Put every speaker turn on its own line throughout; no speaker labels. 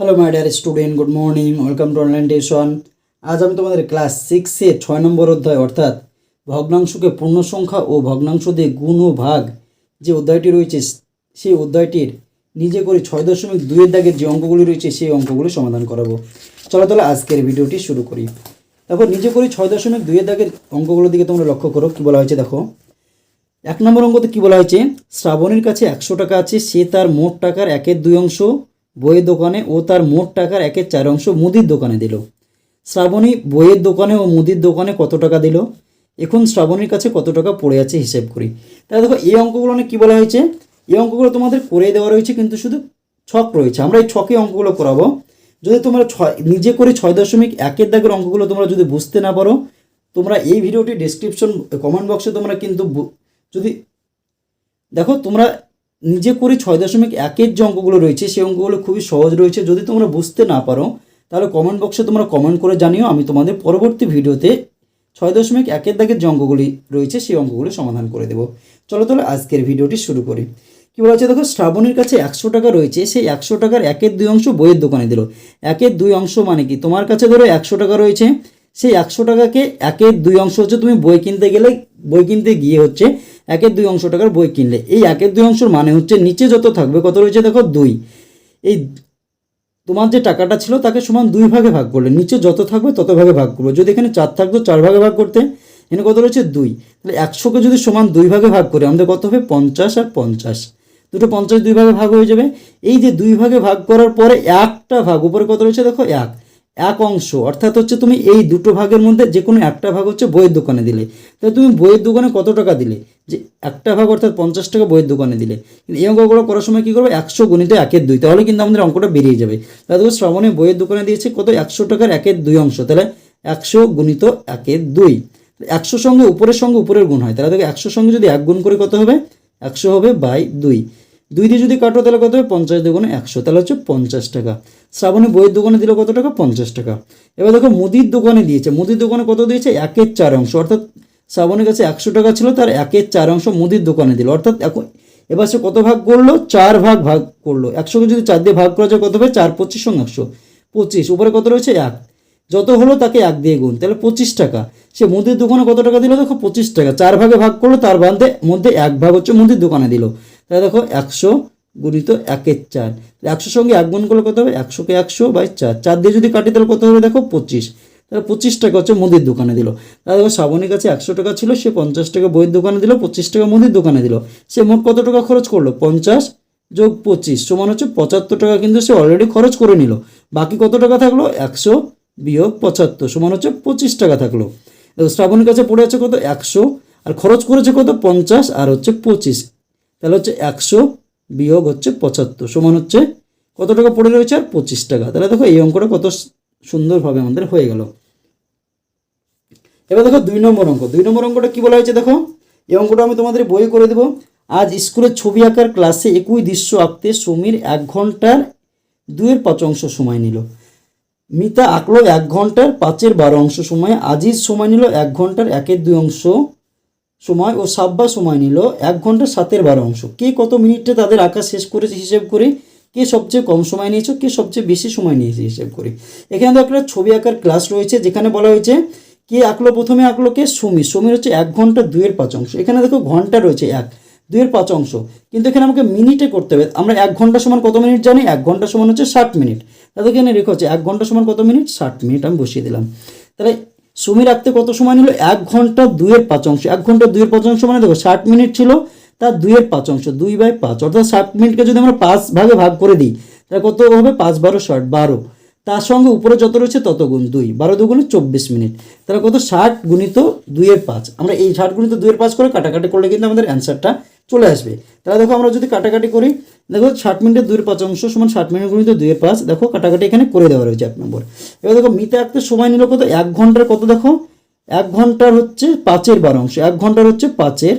Hello my dear student good morning welcome to online tuition আজ আমি তোমাদের class সিক্সে ছয় নম্বর অধ্যায়, অর্থাৎ ভগ্নাংশকে পূর্ণ সংখ্যা ও ভগ্নাংশ দিয়ে গুণ ও ভাগ যে অধ্যায়টি রয়েছে, সেই অধ্যায়টির নিজে করে ছয় দশমিক দুইয়ের দাগের যে অঙ্কগুলি রয়েছে, সেই অঙ্কগুলি সমাধান করাবো। চলো তাহলে আজকের ভিডিওটি শুরু করি। দেখো, নিজে করে ছয় দশমিক দুইয়ের দাগের অঙ্কগুলোর দিকে তোমরা লক্ষ্য করো, কী বলা হয়েছে দেখো। এক নম্বর অঙ্কতে কী বলা হয়েছে? শ্রাবণীর কাছে একশো টাকা আছে, সে তার মোট টাকার একের দুই অংশ বইয়ের দোকানে ও তার মোট টাকার একের চার অংশ মুদির দোকানে দিল। শ্রাবণী বইয়ের দোকানে ও মুদির দোকানে কত টাকা দিল? এখন শ্রাবণীর কাছে কত টাকা পড়ে আছে হিসেব করি। তাহলে দেখো, এই অঙ্কগুলো অনেক কী বলা হয়েছে? এই অঙ্কগুলো তোমাদের করে দেওয়া রয়েছে, কিন্তু শুধু ছক রয়েছে। আমরা এই ছকে অঙ্কগুলো করাবো। যদি তোমরা ছয়, নিজে করে ছয় দশমিক একের দাগের অঙ্কগুলো তোমরা যদি বুঝতে না পারো, তোমরা এই ভিডিওটি ডেসক্রিপশন কমেন্ট বক্সে তোমরা কিন্তু যদি দেখো, তোমরা নিজে করে ছয় দশমিক একের যে অঙ্কগুলো রয়েছে, সেই অঙ্কগুলো খুবই সহজ রয়েছে। যদি তোমরা বুঝতে না পারো, তাহলে কমেন্ট বক্সে তোমরা কমেন্ট করে জানিও। আমি তোমাদের পরবর্তী ভিডিওতে ছয় দশমিক একের দাগের যে অঙ্কগুলি রয়েছে, সেই অঙ্কগুলো সমাধান করে দেবো। চলো তাহলে আজকের ভিডিওটি শুরু করি। কী বলা হচ্ছে দেখো, শ্রাবণীর কাছে একশো টাকা রয়েছে, সেই একশো টাকার একের দুই অংশ বইয়ের দোকানে দিল। একের দুই অংশ মানে কি? তোমার কাছে ধরো একশো টাকা রয়েছে, সেই একশো টাকাকে একের দুই অংশ হচ্ছে তুমি বই কিনতে গেলে, বই কিনতে গিয়ে হচ্ছে একের দুই অংশ টাকার বই কিনলে। এই একের দুই অংশের মানে হচ্ছে নিচে যত থাকবে, কত রয়েছে দেখো দুই। এই তোমার যে টাকাটা ছিল তাকে সমান দুই ভাগে ভাগ করলে। নিচে যত থাকবে তত ভাগে ভাগ করবে। যদি এখানে চার থাকতো, চার ভাগে ভাগ করতে, এখানে কত রয়েছে দুই। তাহলে একশোকে যদি সমান দুই ভাগে ভাগ করি, আমাদের কত হবে? পঞ্চাশ আর পঞ্চাশ। দুটো পঞ্চাশ দুই ভাগে ভাগ হয়ে যাবে। এই যে দুই ভাগে ভাগ করার পরে একটা ভাগ, উপরে কত রয়েছে দেখো? এক। এক অংশ, অর্থাৎ হচ্ছে তুমি এই দুটো ভাগের মধ্যে যে কোনো একটা ভাগ হচ্ছে বইয়ের দোকানে দিলে। তাহলে তুমি বইয়ের দোকানে কত টাকা দিলে? যে একটা ভাগ অর্থাৎ পঞ্চাশ টাকা বইয়ের দোকানে দিলে। কিন্তু এই অঙ্কগুলো করার সময় কী করবে? একশো গুণিত একের দুই। তাহলে কিন্তু আমাদের অঙ্কটা বেরিয়ে যাবে। তাহলে দেখো, শ্রাবণী বইয়ের দোকানে দিয়েছে কত? একশো টাকার একের দুই অংশ। তাহলে একশো গুণিত একের দুই। একশো সঙ্গে উপরের সঙ্গে উপরের গুণ হয়। তাহলে দেখো একশো সঙ্গে যদি এক গুণ করে কত হবে? একশো হবে বাই দুই। দুই দিয়ে যদি কাটো, তাহলে কত হবে? পঞ্চাশ দুগুণে একশো। তাহলে হচ্ছে পঞ্চাশ টাকা। শ্রাবণী বইয়ের দোকানে দিল কত টাকা? পঞ্চাশ টাকা। এবার দেখো, মুদির দোকানে দিয়েছে। মুদির দোকানে কত দিয়েছে? একের চার অংশ। অর্থাৎ শ্রাবণের কাছে একশো টাকা ছিল, তার একের চার অংশ মুদির দোকানে দিল। অর্থাৎ এখন এবার সে কত ভাগ করল? চার ভাগ ভাগ করল। একশোকে যদি চার দিয়ে ভাগ করা যায়, কত হবে? চার, পঁচিশ সঙ্গে একশো। পঁচিশ। উপরে কত রয়েছে? এক। যত হলো তাকে এক দিয়ে গুণ। তাহলে পঁচিশ টাকা। সে মুদির দোকানে কত টাকা দিল? দেখো, পঁচিশ টাকা। চার ভাগে ভাগ করল, তার বান্ধে মধ্যে এক ভাগ হচ্ছে মুদির দোকানে দিল। তাহলে দেখো একশো গুণিত একের চার। একশোর সঙ্গে এক গুণ করলে কত হবে? একশোকে একশো বাই চার। চার দিয়ে যদি কাটি তাহলে কত হবে দেখো? পঁচিশ। তাহলে পঁচিশ টাকা হচ্ছে মুদির দোকানে দিল। তাহলে দেখো শ্রাবণীর কাছে একশো টাকা ছিল, সে পঞ্চাশ টাকা বইয়ের দোকানে দিল, পঁচিশ টাকা মুদির দোকানে দিল। সে মোট কত টাকা খরচ করল? পঞ্চাশ যোগ পঁচিশ সমান হচ্ছে পঁচাত্তর টাকা কিন্তু সে অলরেডি খরচ করে নিল। বাকি কত টাকা থাকল? একশো বিয়োগ পঁচাত্তর সমান হচ্ছে পঁচিশ টাকা থাকল। শ্রাবণীর কাছে পড়ে আছে কত? একশো। আর খরচ করেছে কত? পঞ্চাশ আর হচ্ছে পঁচিশ। তাহলে হচ্ছে একশো বিয়োগ হচ্ছে পঁচাত্তর। সমান হচ্ছে কত টাকা পড়ে রয়েছে? আর পঁচিশ টাকা। তাহলে দেখো এই অঙ্কটা কত সুন্দরভাবে আমাদের হয়ে গেল। এবার দেখো দুই নম্বর অঙ্ক। দুই নম্বর অঙ্কটা কী বলা হয়েছে দেখো? এই অঙ্কটা আমি তোমাদের বই করে দেবো। আজ স্কুলের ছবি আঁকার ক্লাসে একই দৃশ্য আঁকতে সমীর এক ঘণ্টার দুয়ের পাঁচ অংশ সময় নিল। মিতা আঁকলো এক ঘণ্টার পাঁচের বারো অংশ সময়। আজিজ সময় নিল এক ঘণ্টার একের দুই অংশ সময় ও সাব্বা সময় নিল, এক ঘণ্টা সাতের বারো অংশ। কে কত মিনিটে তাদের আঁকা শেষ করেছে হিসেব করে? কে সবচেয়ে কম সময় নিয়েছে? কে সবচেয়ে বেশি সময় নিয়েছে হিসেব করে? এখানে তো একটা ছবি আঁকার ক্লাস রয়েছে, যেখানে বলা হয়েছে, কে আঁকলো, প্রথমে আঁকলো কে? সমীর। সমীর হচ্ছে এক ঘণ্টা দুইয়ের পাঁচ অংশ। এখানে দেখো ঘণ্টা রয়েছে এক, দুইয়ের পাঁচ অংশ। কিন্তু এখানে আমাকে মিনিটে করতে হবে। আমরা এক ঘণ্টা সমান কত মিনিট জানি? এক ঘণ্টা সমান হচ্ছে ষাট মিনিট। তাহলে এখানে রেখে হচ্ছে, এক ঘণ্টা সমান কত মিনিট? ষাট মিনিট। আমি বসিয়ে দিলাম। তাহলে সমীর আঁকতে কত সময় নিল? এক ঘণ্টা দুইয়ের পাঁচ অংশ। এক ঘণ্টা দুইয়ের পাঁচ অংশ মানে দেখো, ষাট মিনিট ছিল, তার দুইয়ের পাঁচ অংশ, দুই বাই পাঁচ। অর্থাৎ ষাট মিনিটকে যদি আমরা পাঁচ ভাগে ভাগ করে দিই, তাহলে কত হবে? পাঁচ বারো ষাট বারো। তার সঙ্গে উপরে যত রয়েছে তত গুণ দুই। বারো দুগুণে চব্বিশ মিনিট। তাহলে কত? ষাট গুণিত দুইয়ের পাঁচ। আমরা এই ষাট গুণিত দুইয়ের পাঁচ করে কাটাকাটি করলে কিন্তু আমাদের অ্যান্সারটা চলে আসবে। তাহলে দেখো আমরা যদি কাটাকাটি করি, দেখো ষাট মিনিটের দুইয়ের পাঁচ অংশ সমান ষাট মিনিট গুণিত দুইয়ের পাঁচ, দেখো কাটাকাটি এখানে করে দেওয়া রয়েছে এক নম্বর। এবার দেখো মিতে আঁকতে সময় নিল কত? এক ঘণ্টার কত দেখো? এক ঘণ্টার হচ্ছে পাঁচের বারো অংশ। এক ঘণ্টার হচ্ছে পাঁচের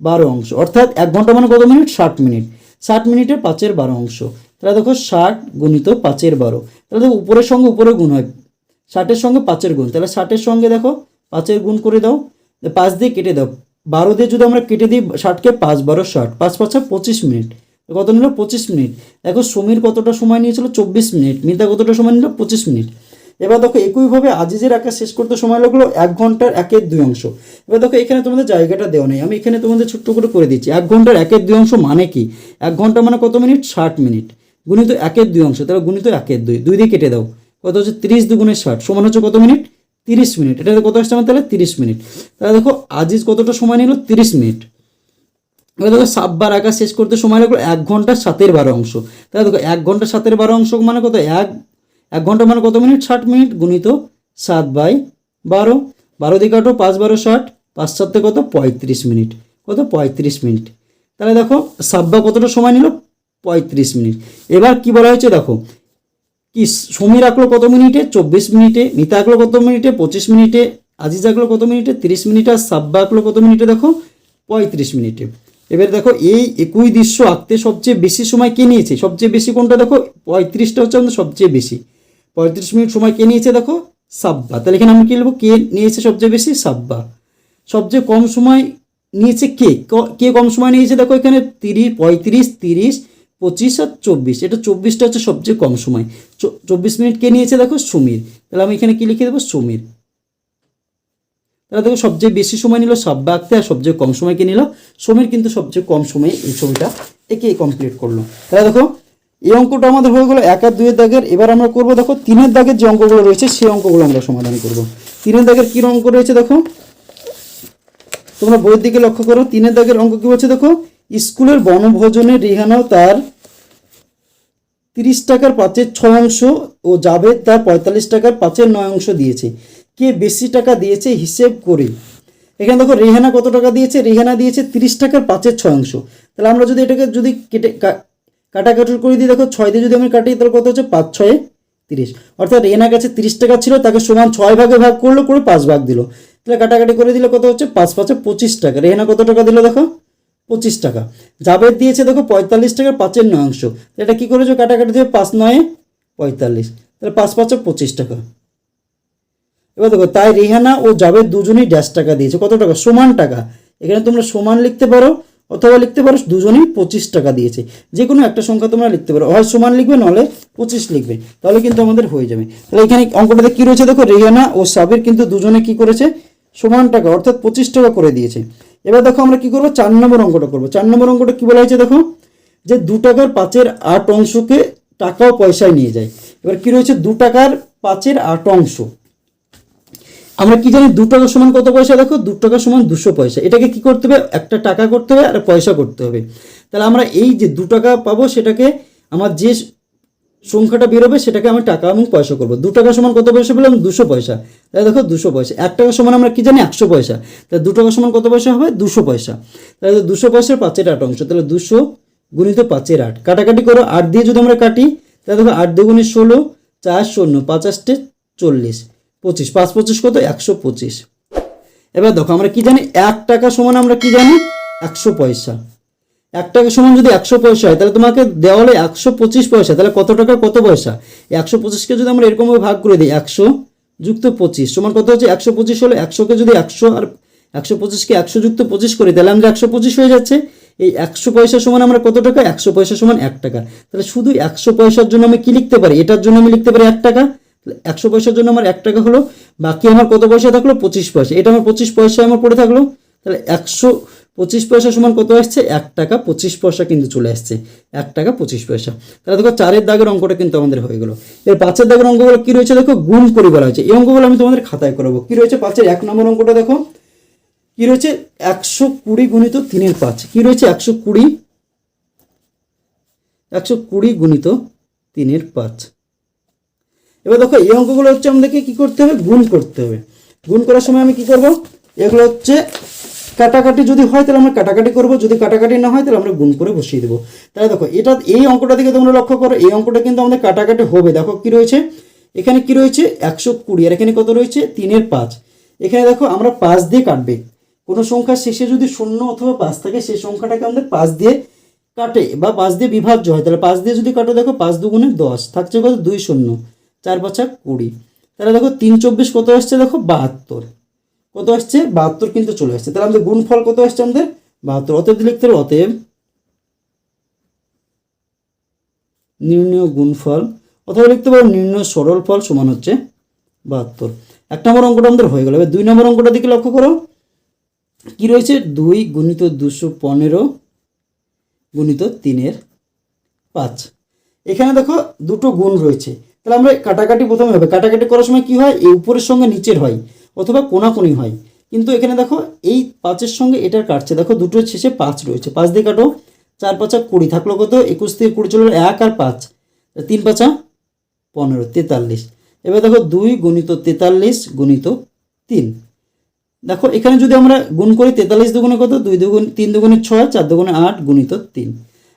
বারো অংশ। অর্থাৎ এক ঘণ্টা মানে কত মিনিট? ষাট মিনিট। ষাট মিনিটের পাঁচের বারো অংশ। তাহলে দেখো ষাট গুণিত পাঁচের বারো। তাহলে দেখো উপরের সঙ্গে উপরে গুণ হয়। ষাটের সঙ্গে পাঁচের গুণ। তাহলে ষাটের সঙ্গে দেখো পাঁচের গুণ করে দাও। পাঁচ দিয়ে কেটে দাও। বারো দিয়ে যদি আমরা কেটে দিই, ষাটকে পাঁচ, বারো ষাট। পাঁচ পাঁচা পঁচিশ মিনিট। কত নিল? পঁচিশ মিনিট। দেখো সমীর কতটা সময় নিয়েছিল? চব্বিশ মিনিট। মিতা কতটা সময় নিল? পঁচিশ মিনিট। এবার দেখো একইভাবে আজিজের আঁকা শেষ করতে সময় লাগল এক ঘণ্টার একের দুই অংশ। এবার দেখো এখানে তোমাদের জায়গাটা দেওয়া নেই। আমি এখানে তোমাদের ছোট্ট করে করে দিচ্ছি। এক ঘণ্টার একের দুই অংশ মানে কি? এক ঘণ্টা মানে কত মিনিট? ষাট মিনিট। গুণিত একের দুই অংশ, তাহলে গুণিত একের দুই দুই দিয়ে কেটে দাও। কত হচ্ছে? তিরিশ দুগুণে ষাট, সমান হচ্ছে কত মিনিট? তিরিশ মিনিট। এটা কত আসছে আমার তাহলে? তিরিশ মিনিট। তাহলে দেখো, আজিজ কতটা সময় নিল? তিরিশ মিনিট। এবার দেখো সাতবার আঁকা শেষ করতে সময় লাগল এক ঘণ্টা সাতের বারো অংশ। তাহলে দেখো, এক ঘণ্টা সাতের বারো অংশ মানে কত? এক এক ঘণ্টা মানে কত মিনিট? ষাট মিনিট গুণিত সাত বাই বারো। বারো দিকে কাটো, পাঁচ বারো ষাট, পাঁচ সাতে কত? পঁয়ত্রিশ মিনিট। কত? পঁয়ত্রিশ মিনিট। তাহলে দেখো, সাব্বা কতটা সময় নিল? পঁয়ত্রিশ মিনিট। এবার কি বলা হয়েছে দেখো, কি সমীর আঁকলো কত মিনিটে? চব্বিশ মিনিটে মিতা আঁকলো কত মিনিটে? পঁচিশ মিনিটে, আজিজ আঁকলো কত মিনিটে? তিরিশ মিনিটে আর সাব্বা আঁকলো কত মিনিটে দেখো? পঁয়ত্রিশ মিনিটে। এবার দেখো, এই একই দৃশ্য আঁকতে সবচেয়ে বেশি সময় কে নিয়েছে? সবচেয়ে বেশি কোনটা দেখো? পঁয়ত্রিশটা হচ্ছে আমাদের সবচেয়ে বেশি। পঁয়ত্রিশ মিনিট সময় কে নিয়েছে দেখো? সাব্বা। তাহলে এখানে আমি কি লিখব? কে নিয়েছে সবচেয়ে বেশি? সাব্বা। সবচেয়ে কম সময় নিয়েছে কে কে কম সময় নিয়েছে দেখো এখানে? তিরিশ, পঁয়ত্রিশ, তিরিশ পঁচিশ আর চব্বিশ, এটা চব্বিশটা হচ্ছে সবচেয়ে কম সময়। চব্বিশ মিনিট কে নিয়েছে দেখো? সমীর। তাহলে আমি এখানে কি লিখে দেবো? সমীর। তাহলে দেখো, সবচেয়ে বেশি সময় নিল সাব্বা আঁকতে আর সবচেয়ে কম সময় কে নিল? সমীর কিন্তু সবচেয়ে কম সময়ে এই ছবিটা একে কমপ্লিট করল। তাহলে দেখো, এই অঙ্কটা আমাদের হয়ে গেলো এক আর দুইয়ের দাগের। এবার আমরা করব দেখো, তিনের দাগের যে অঙ্কগুলো রয়েছে, সেই অঙ্কগুলো আমরা সমাধান করব। তিনের দাগের কী অঙ্ক রয়েছে দেখো? তোমরা বইয়ের দিকে লক্ষ্য করো, তিনের দাগের অঙ্ক কি বলছে দেখো? স্কুলের বনভোজনে রিহানাও তার তিরিশ টাকার পাঁচের ছয় অংশ ও জাভেদ তার পঁয়তাল্লিশ টাকার পাঁচের নয় অংশ দিয়েছে। কে বেশি টাকা দিয়েছে হিসেব করে। এখানে দেখো, রেহানা কত টাকা দিয়েছে? রেহানা দিয়েছে তিরিশ টাকার পাঁচের ছয় অংশ। তাহলে আমরা যদি এটাকে যদি কেটে কা- কাটাকাটি করে দিই, দেখো, ছয় দিয়ে যদি আমি কাটি, তাহলে কত হচ্ছে? পাঁচ, ছয়ে তিরিশ। অর্থাৎ রেহানার কাছে তিরিশ টাকা ছিল, তাকে সমান ছয় ভাগে ভাগ করল, করে পাঁচ ভাগ দিল। তাহলে কাটাকাটি করে দিলে কত হচ্ছে? পাঁচ, পাঁচে পঁচিশ টাকা। রেহানা কত টাকা দিল, দেখো? পঁচিশ টাকা। জাবেদ দিয়েছে, দেখো, পঁয়তাল্লিশ টাকার পাঁচের নয় অংশ। এটা কি করেছ? কাটাকাটি দিয়ে পাঁচ নয়ে, পঁয়তাল্লিশ। তাহলে পাঁচ পাঁচে পঁচিশ টাকা। এবার দেখো, তাই রিহানা ও জাবেদ দুজনেই ড্যাশ টাকা দিয়েছে। কত টাকা? সমান টাকা। এখানে তোমরা সমান লিখতে পারো, অথবা লিখতে পারো, দুজনেই পঁচিশ টাকা দিয়েছে। যে কোনো একটা সংখ্যা তোমরা লিখতে পারো। হয় সমান লিখবে নাহলে পঁচিশ লিখবে। তাহলে কিন্তু আমাদের হয়ে যাবে। তাহলে এখানে অঙ্কটাতে কী রয়েছে? দেখো, রিহানা ও সাবির কিন্তু দুজনে কি করেছে? সমান টাকা, অর্থাৎ পঁচিশ টাকা করে দিয়েছে। এবার দেখো আমরা কি করব? চার নম্বর অঙ্কটা করব। চার নম্বর অঙ্কটা কি বলা হয়েছে দেখো? যে দু টাকার পাঁচের আট অংশকে টাকা ও পয়সায় নিয়ে যায়। এবার কি রয়েছে? দু টাকার পাঁচের আট অংশ। আমরা কি জানি? দু টাকা সমান কত পয়সা? দেখো, দু টাকা সমান দুশো পয়সা। এটাকে কি করতে হবে? একটা টাকা করতে হবে আর পয়সা করতে হবে। তাহলে আমরা এই যে দু টাকা পাবো, সেটাকে আমার যে সংখ্যাটা বেরোবে, সেটাকে আমি টাকা এবং পয়সা করব। দু টাকা সমান কত পয়সা পেলাম? দুশো পয়সা। তাহলে দেখো দুশো পয়সা। এক টাকা সমান আমরা কি জানি? একশো পয়সা। তাহলে দু টাকা সমান কত পয়সা হবে? দুশো পয়সা। তাহলে দুশো পয়সার পাঁচের আট অংশ। তাহলে দুশো গুণিত পাঁচের আট। কাটাকাটি করো, আট দিয়ে যদি আমরা কাটি, তাহলে দেখো আট দুগুণে ষোলো, চার শূন্য পাঁচাশটে চল্লিশ, পঁচিশ। পাঁচ পঁচিশ কত? একশো পঁচিশ। এবার দেখো আমরা কি জানি? এক টাকা সমান আমরা কি জানি? একশো পয়সা। এক টাকা সমান যদি একশো পয়সা হয়, তাহলে তোমাকে দেওয়া হলো একশো পঁচিশ পয়সা। তাহলে কত টাকা কত পয়সা? একশো পঁচিশকে যদি আমরা এরকমভাবে ভাগ করে দিই, একশো যুক্ত পঁচিশ, সমান কত হচ্ছে? একশো পঁচিশ হলো একশোকে যদি একশো আর একশো পঁচিশকে একশো যুক্ত পঁচিশ করি, তাহলে আমাদের একশো পঁচিশ হয়ে যাচ্ছে। এই একশো পয়সা সমান আমরা কত টাকা? একশো পয়সা সমান এক টাকা। তাহলে শুধু একশো পয়সার জন্য আমি কি লিখতে পারি? এটার জন্য আমি লিখতে পারি এক টাকা। একশো পয়সার জন্য আমার এক টাকা হলো, বাকি আমার কত পয়সা থাকল? পঁচিশ পয়সা। এটা আমার পঁচিশ পয়সা আমার পড়ে থাকল। তাহলে একশো পঁচিশ পয়সা সমান কত আসছে? এক টাকা পঁচিশ পয়সা কিন্তু চলে আসছে। এক টাকা পঁচিশ পয়সা। তাহলে দেখো চারের দাগের অঙ্কটা কিন্তু আমাদের হয়ে গেলো। এর পাঁচের দাগের অঙ্কগুলো কী রয়েছে দেখো? গুণ করে বলা হয়েছে। এই অঙ্কগুলো আমি তোমাদের খাতায় করাবো। কী রয়েছে পাঁচের? এক নম্বর অঙ্কটা দেখো। কী রয়েছে? একশো কুড়ি গুণিত তিনের পাঁচ। কী রয়েছে? একশো কুড়ি। একশো কুড়ি গুণিত তিনের পাঁচ। এবার দেখো, এই অঙ্কগুলো হচ্ছে আমাদেরকে কি করতে হবে? গুণ করতে হবে। গুণ করার সময় আমি কি করব? এগুলো হচ্ছে কাটাকাটি যদি হয়, তাহলে আমরা কাটাকাটি করব। যদি কাটাকাটি না হয়, তাহলে আমরা গুণ করে বসিয়ে দেবো। তাহলে দেখো, এটা, এই অঙ্কটা দিকে তোমরা লক্ষ্য করো, এই অঙ্কটা কিন্তু আমাদের কাটাকাটি হবে। দেখো কি রয়েছে? এখানে কি রয়েছে? একশো কুড়ি, আর এখানে কত রয়েছে? তিনের পাঁচ। এখানে দেখো, আমরা পাঁচ দিয়ে কাটবে। কোনো সংখ্যার শেষে যদি শূন্য অথবা পাঁচ থাকে, সেই সংখ্যাটাকে আমাদের পাঁচ দিয়ে কাটে বা পাঁচ দিয়ে বিভাজ্য হয়। তাহলে পাঁচ দিয়ে যদি কাটো, দেখো, পাঁচ দুগুণে দশ। থাকছে কত? দুই শূন্য। চার পাঁচা কুড়ি। তাহলে দেখো, তিন চব্বিশ কত আসছে? দেখো, বাহাত্তর। কত আসছে? বাহাত্তর কিন্তু চলে আসছে। তাহলে আমাদের গুণফল কত আসছে আমাদের? বাহাত্তর। অতএব লিখতে হবে অতএব নির্ণয় গুণফল, অথবা লিখতে পারো নির্ণয় সরল ফল সমান হচ্ছে বাহাত্তর। এক নম্বর অঙ্কটা আমাদের হয়ে গেল। এবার দুই নম্বর অঙ্কটা দিকে লক্ষ্য করো। কি রয়েছে? দুই গুণিত দুশো পনেরো গুণিত তিনের পাঁচ। এখানে দেখো দুটো গুণ রয়েছে। তাহলে আমরা কাটাকাটি প্রথমে হবে। কাটাকাটি করার সময় কি হয়? এই উপরের সঙ্গে নিচের হয়। অথবা কোনাকুনি হয়। কিন্তু এখানে দেখো, এই পাঁচের সঙ্গে এটার কাটছে। দেখো, দুটো শেষে পাঁচ রয়েছে। পাঁচ দিয়ে কাটো, চার পাঁচা কুড়ি। থাকল কত? একুশ থেকে কুড়ি চলে এক আর পাঁচ। তিন পাঁচা পনেরো, তেতাল্লিশ। এবার দেখো, দুই গুণিত তেতাল্লিশ গুণিত তিন। দেখো, এখানে যদি আমরা গুণ করি তেতাল্লিশ দুগুণে কত? দুই দুগুণ, তিন দুগুণে ছয়, চার দুগুণে আট গুণিত তিন।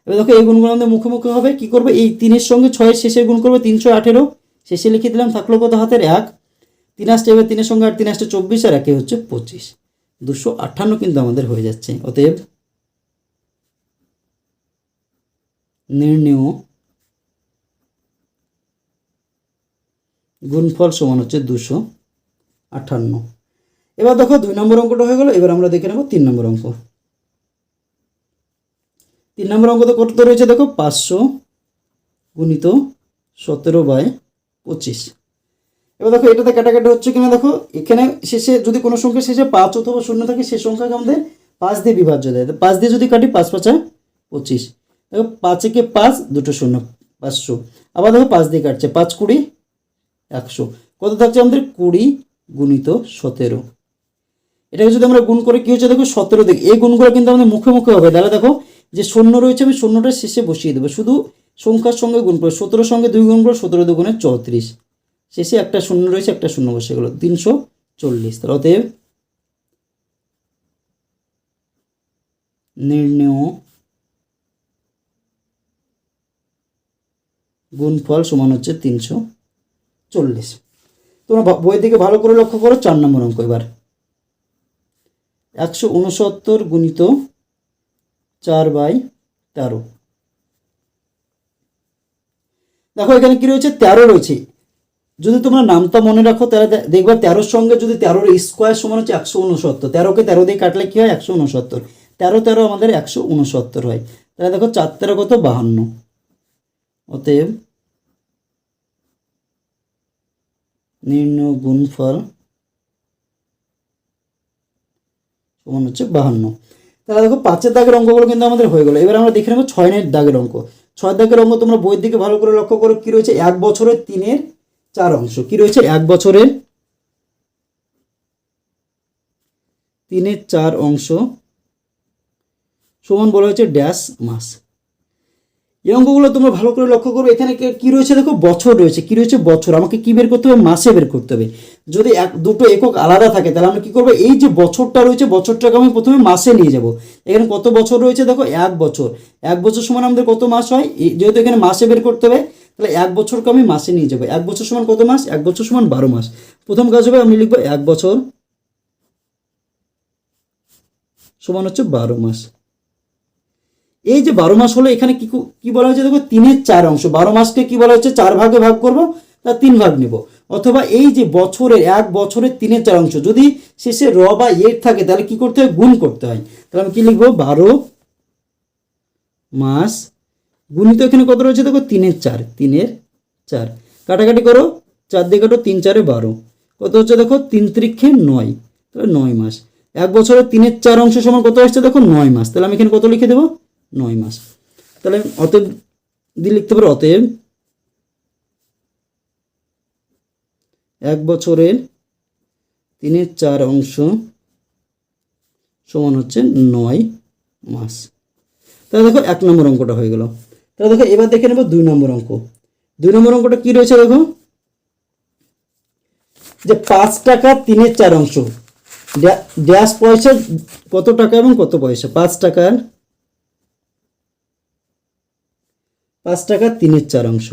এবার দেখো, এই গুণগুলো আমাদের মুখে মুখে হবে। কি করবে? এই তিনের সঙ্গে ছয়ের শেষে গুণ করবে তিনশো আঠেরো। শেষে লিখে দিলাম, থাকল কত? হাতের এক। তিন আসতে এবার তিনের সঙ্গে আর তিন আসতে চব্বিশ, আর একে হচ্ছে পঁচিশ। দুশো আটান্ন কিন্তু আমাদের হয়ে যাচ্ছে। অতএব নির্ণেয় গুণফল সমান হচ্ছে দুশো আটান্ন এবার দেখো দুই নম্বর অঙ্কটা হয়ে গেল, এবার আমরা দেখে নেব তিন নম্বর অঙ্ক। তিন নম্বর অঙ্ক তো কত রয়েছে দেখো? পাঁচশো গুণিত সতেরো বাই পঁচিশ। এবার দেখো, এটাতে কাটাকাটি হচ্ছে কিনা দেখো, এখানে শেষে যদি কোনো সংখ্যা শেষে পাঁচ অথবা শূন্য থাকে সে সংখ্যাকে আমাদের পাঁচ দিয়ে বিভাজ্য দেয়। পাঁচ দিয়ে যদি কাটি, পাঁচ পাঁচা পঁচিশ। দেখো, পাঁচে কে পাঁচ, দুটো শূন্য, পাঁচশো। আবার দেখো, পাঁচ দিয়ে কাটছে, পাঁচ কুড়ি, একশো। কত থাকছে আমাদের? কুড়ি গুণিত সতেরো। এটাকে যদি আমরা গুণ করে কি হচ্ছে, দেখো, সতেরো দিক এই গুণগুলো কিন্তু আমাদের মুখে মুখে হবে। তাহলে দেখো, যে শূন্য রয়েছে, আমি শূন্যটা শেষে বসিয়ে দেবো। শুধু সংখ্যার সঙ্গে গুণ করে সতেরোর সঙ্গে দুই গুণ করে সতেরো দুগুণে চৌত্রিশ। শেষে একটা শূন্য রয়েছে, একটা শূন্য বসে গেলো। তিনশো চল্লিশ। তাহলে অতএব গুণফল সমান হচ্ছে তিনশো চল্লিশ। তোমরা বইয়ের দিকে ভালো করে লক্ষ্য করো, চার নম্বর অঙ্ক এবার। একশো উনসত্তর গুণিত চার বাই তেরো। দেখো এখানে কি রয়েছে? তেরো রয়েছে। যদি তোমরা নামটা মনে রাখো, তাহলে দেখবা তেরোর সঙ্গে যদি তেরোর স্কোয়ার সমান হচ্ছে একশো উনসত্তর। তেরোকে তেরো দিয়ে কাটলে কি হয়? একশো উনসত্তর। তেরো তেরো আমাদের একশো উনসত্তর হয়। তাহলে দেখো চার তেরো কত? বাহান্ন। অতএব নির্ণয় গুণফল সমান হচ্ছে বাহান্ন। তাহলে দেখো পাঁচের দাগের অঙ্কগুলো কিন্তু আমাদের হয়ে গেলো। এবার আমরা দেখে নেব ছয়ের দাগের অঙ্ক। ছয় দাগের অঙ্ক তোমরা বইয়ের দিকে ভালো করে লক্ষ্য করো। কি রয়েছে? এক বছরের তিনের চার অংশ। কি রয়েছে? এক বছরের তিনের চার অংশ। সমান বলা হয়েছে ড্যাশ মাস। এই অঙ্কগুলো তোমরা ভালো করে লক্ষ্য করো। এখানে কি- রয়েছে? দেখো, বছর রয়েছে। কি রয়েছে? বছর। আমাকে কি বের করতে হবে? মাসে বের করতে হবে। যদি এক দুটো একক আলাদা থাকে, তাহলে আমরা কি করব? এই যে বছরটা রয়েছে, বছরটাকে আমি প্রথমে মাসে নিয়ে যাব। এখানে কত বছর রয়েছে? দেখো, এক বছর। এক বছর সমান আমাদের কত মাস হয়? যেহেতু এখানে মাসে বের করতে হবে তাহলে এক বছরকে আমি মাসে নিয়ে যাব। এক বছর সমান কত মাস? এক বছর সমান বারো মাস। প্রথম কাজ হবে, আমি লিখব এক বছর সমান হচ্ছে বারো মাস। এই যে বারো মাস হলো, এখানে কি কি বলা হয়েছে দেখো? তিনের চার অংশ। বারো মাসকে কি বলা হচ্ছে? চার ভাগে ভাগ করব, তা তিন ভাগ নেব। অথবা এই যে বছরের, এক বছরের তিনের চার অংশ, যদি শেষে র বা এর থাকে, তাহলে কি করতে হয়? গুণ করতে হয়। তাহলে আমি কি লিখব? বারো মাস গুণিত এখানে কত রয়েছে দেখো? তিনের চার তিনের চার। কাটাকাটি করো, চার দিয়ে কাটো তিন, চারে বারো। কত হচ্ছে দেখো? তিন ত্রিক্ষে নয়। তাহলে নয় মাস। এক বছরের তিনের চার অংশ সমান কত আসছে দেখো? নয় মাস। তাহলে আমি এখানে কত লিখে দেবো? নয় মাস। তাহলে অতএব দিয়ে লিখতে পারো অতএব এক বছরের তিনের চার অংশ সমান হচ্ছে নয় মাস। তাহলে দেখো এক নম্বর অঙ্কটা হয়ে গেল। তাহলে দেখো, এবার দেখে নেব দুই নম্বর অঙ্ক। দুই নম্বর অঙ্কটা কি রয়েছে দেখো? যে পাঁচ টাকা তিনের চার অংশ। ড্যাশ পয়সা কত টাকা এবং কত পয়সা? পাঁচ টাকার পাঁচ টাকা তিনের চার অংশ।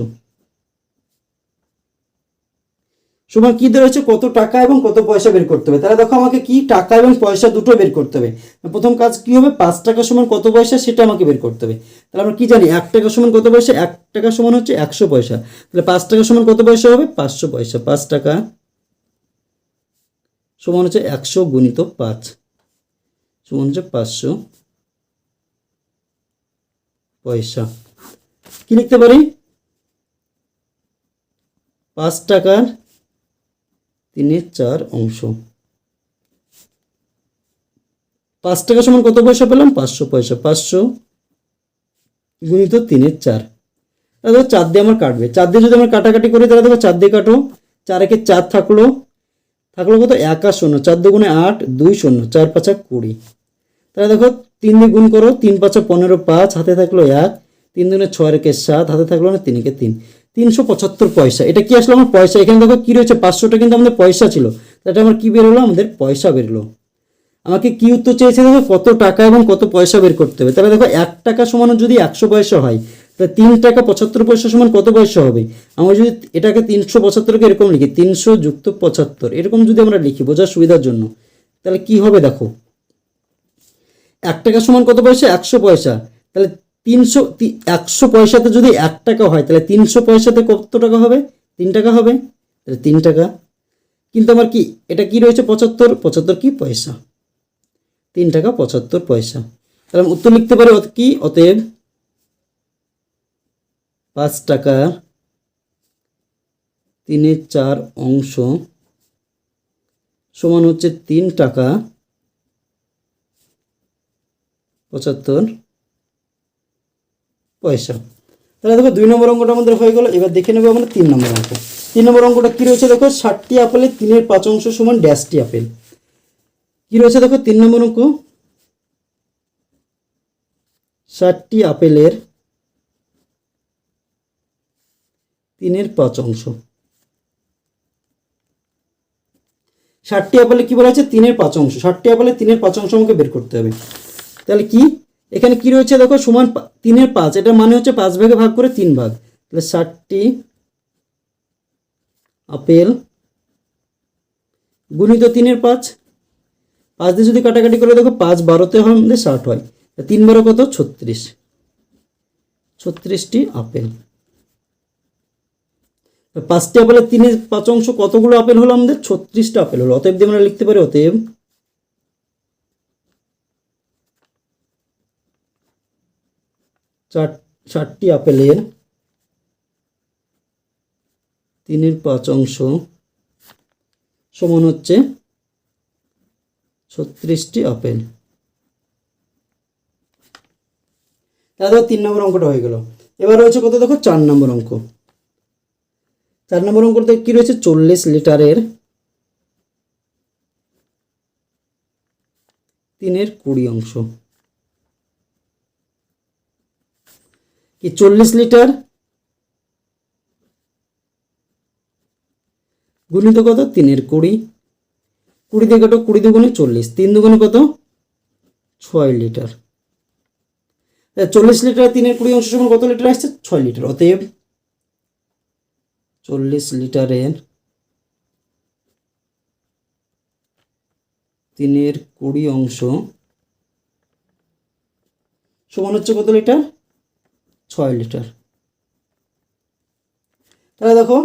সমান কি হচ্ছে? কত টাকা এবং কত পয়সা বের করতে হবে? তাহলে দেখো আমাকে কি টাকা এবং পয়সা দুটো বের করতে হবে। প্রথম কাজ কি হবে? পাঁচ টাকা সমান কত পয়সা সেটা আমাকে বের করতে হবে। তাহলে আমরা কি জানি? এক টাকা সমান কত পয়সা? এক টাকা সমান হচ্ছে একশো পয়সা। তাহলে পাঁচ টাকা সমান কত পয়সা হবে? পাঁচশো পয়সা। পাঁচ টাকা সমান হচ্ছে একশো গুণিত পাঁচ। সমান হচ্ছে পাঁচশো পয়সা। কি লিখতে পারি? পাঁচ টাকার তিনের চার অংশ। পাঁচ টাকা সমান কত পয়সা পেলাম? পাঁচশো পয়সা। পাঁচশো গুণিত তিনের চার। তাহলে দেখো চার দিয়ে আমার কাটবে। চার দিয়ে যদি আমরা কাটাকাটি করি, তাহলে দেখো চার দিয়ে কাটো। চার একে চার থাকল। থাকল কত? এক শূন্য। চার দুগুণে আট, দুই শূন্য। চার পাঁচা কুড়ি। তাহলে দেখো তিন দিয়ে গুণ করো। তিন পাঁচা পনেরো পাঁচ। হাতে থাকল এক। তিন দুগুণে ছয় রেখে সাত। হাতে থাকল না তিনকে তিন। তিনশো পঁচাত্তর পয়সা। এটা কি আসলো আমার পয়সা? এখানে দেখো কি রয়েছে? পাঁচশোটা কিন্তু আমাদের পয়সা ছিল। এটা আমার কি বেরোলো আমাদের পয়সা বেরোলো আমাকে কি উত্তর চেয়েছে দেখো? কত টাকা এবং কত পয়সা বের করতে হবে? তাহলে দেখো, এক টাকা সমান যদি একশো পয়সা হয়, তাহলে তিন টাকা পঁচাত্তর পয়সা সমান কত পয়সা হবে? আমরা যদি এটাকে তিনশো পঁচাত্তরকে এরকম লিখি, তিনশো যুক্ত পঁচাত্তর। এরকম যদি আমরা লিখি, বোঝার সুবিধার জন্য। তাহলে কি হবে দেখো? এক টাকা সমান কত পয়সা? একশো পয়সা। তাহলে তিনশো একশো পয়সাতে যদি এক টাকা হয়, তাহলে তিনশো পয়সাতে কত টাকা হবে? তিন টাকা হবে? তাহলে তিন টাকা। কিন্তু আমার কি, এটা কি রয়েছে পঁচাত্তর? পঁচাত্তর কি পয়সা? তিন টাকা পঁচাত্তর পয়সা। তাহলে আমি উত্তর লিখতে পারি কি? অতএব পাঁচ টাকা তিনের চার অংশ সমান হচ্ছে তিন টাকা পঁচাত্তর পয়সা। তাহলে দেখো দুই নম্বর অঙ্কটা আমাদের হয়ে গেল, এবার দেখে নেব আমরা তিন নম্বর অঙ্ক। তিন নম্বর অঙ্কটা কী রয়েছে দেখো? ষাটটি আপেলে তিনের পাঁচ অংশ সমান ড্যাশটি আপেল। কী রয়েছে দেখো? তিন নম্বর অঙ্ক। ষাটটি আপেলের তিনের পাঁচ অংশ। ষাটটি আপেলে কি বলা আছে? তিনের পাঁচ অংশ। ষাটটি আপেলে তিনের পাঁচ অংশ আমাকে বের করতে হবে। তাহলে কি? এখানে কি রয়েছে? দেখো, সমান তিনের পাঁচ। এটা মানে হচ্ছে পাঁচ ভাগে ভাগ করে তিন ভাগ। তাহলে ষাটটি আপেল গুণিত তিনের পাঁচ। পাঁচ দিয়ে যদি কাটাকাটি করে দেখো, পাঁচ বারোতে হয় আমাদের ষাট হয়। তিন বারো কত? ছত্রিশ। ছত্রিশটি আপেল। পাঁচটি আপেলের তিনের পাঁচ অংশ কতগুলো আপেল হলো আমাদের? ছত্রিশটা আপেল হলো। অতএব দিয়ে আমরা লিখতে পারি, অতএব চার ষাটটি আপেলের তিনের পাঁচ অংশ সমান হচ্ছে ছত্রিশটি আপেল। তাহলে তিন নম্বর অঙ্কটা হয়ে গেল। এবার রয়েছে কত? দেখো চার নম্বর অঙ্ক। চার নম্বর অঙ্কতে কি রয়েছে? চল্লিশ লিটারের তিনের কুড়ি অংশ। কি চল্লিশ লিটার? গুণিত কত? তিনের কুড়ি। কুড়ি দিয়ে কত কুড়ি দুগুণে চল্লিশ। তিন দুগুণে কত? ছয় লিটার। চল্লিশ লিটার তিনের কুড়ি অংশ সমান কত লিটার আসছে? ছয় লিটার। অতএব চল্লিশ লিটারের তিনের কুড়ি অংশ সমান হচ্ছে কত লিটার? ছয় লিটার। তাহলে দেখো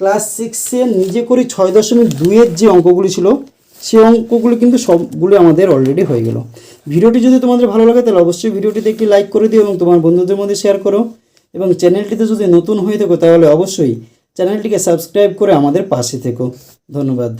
ক্লাস সিক্সে নিজে করি ছয় দশমিক দুইয়ের যে অঙ্কগুলি ছিল সেই অঙ্কগুলি কিন্তু সবগুলি আমাদের অলরেডি হয়ে গেল। ভিডিওটি যদি তোমাদের ভালো লাগে, তাহলে অবশ্যই ভিডিওটিতে একটি লাইক করে দিও এবং তোমার বন্ধুদের মধ্যে শেয়ার করো। এবং চ্যানেলটিতে যদি নতুন হয়ে থাকো, তাহলে অবশ্যই চ্যানেলটিকে সাবস্ক্রাইব করে আমাদের পাশে থেকো। ধন্যবাদ।